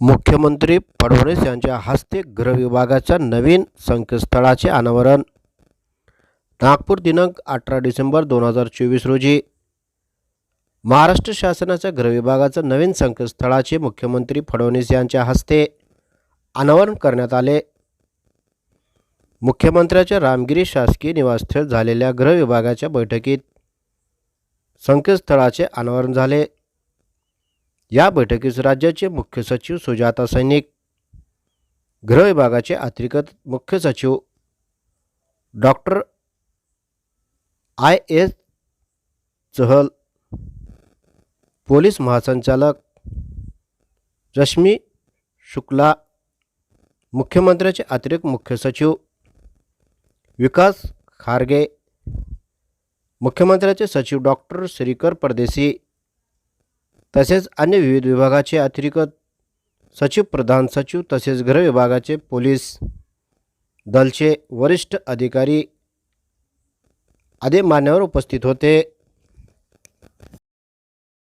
मुख्यमंत्री फडणवीस यांच्या हस्ते गृहविभागाच्या नवीन संकेतस्थळाचे अनावरण. नागपूर दिनांक अठरा डिसेंबर दोन हजार चोवीस रोजी. महाराष्ट्र शासनाच्या गृहविभागाचं नवीन संकेतस्थळाचे मुख्यमंत्री फडणवीस यांच्या हस्ते अनावरण करण्यात आले. मुख्यमंत्र्याच्या रामगिरी शासकीय निवासस्थळ झालेल्या गृहविभागाच्या बैठकीत संकेतस्थळाचे अनावरण झाले. या बैठकीस राज्याचे मुख्य सचिव सुजाता सैनिक गृह विभागाचे अतिरिक्त मुख्य सचिव doctor I S Chahal police महासंचालक रश्मी शुक्ला मुख्यमंत्र्याचे अतिरिक्त मुख्य सचिव विकास खारगे मुख्यमंत्र्याचे सचिव डॉक्टर श्रीकर परदेशी तसेच अन्य विविध विभागाचे अतिरिक्त सचिव प्रधान सचिव तसेच गृह विभागाचे पोलीस दलचे वरिष्ठ अधिकारी आदी मान्यवर उपस्थित होते.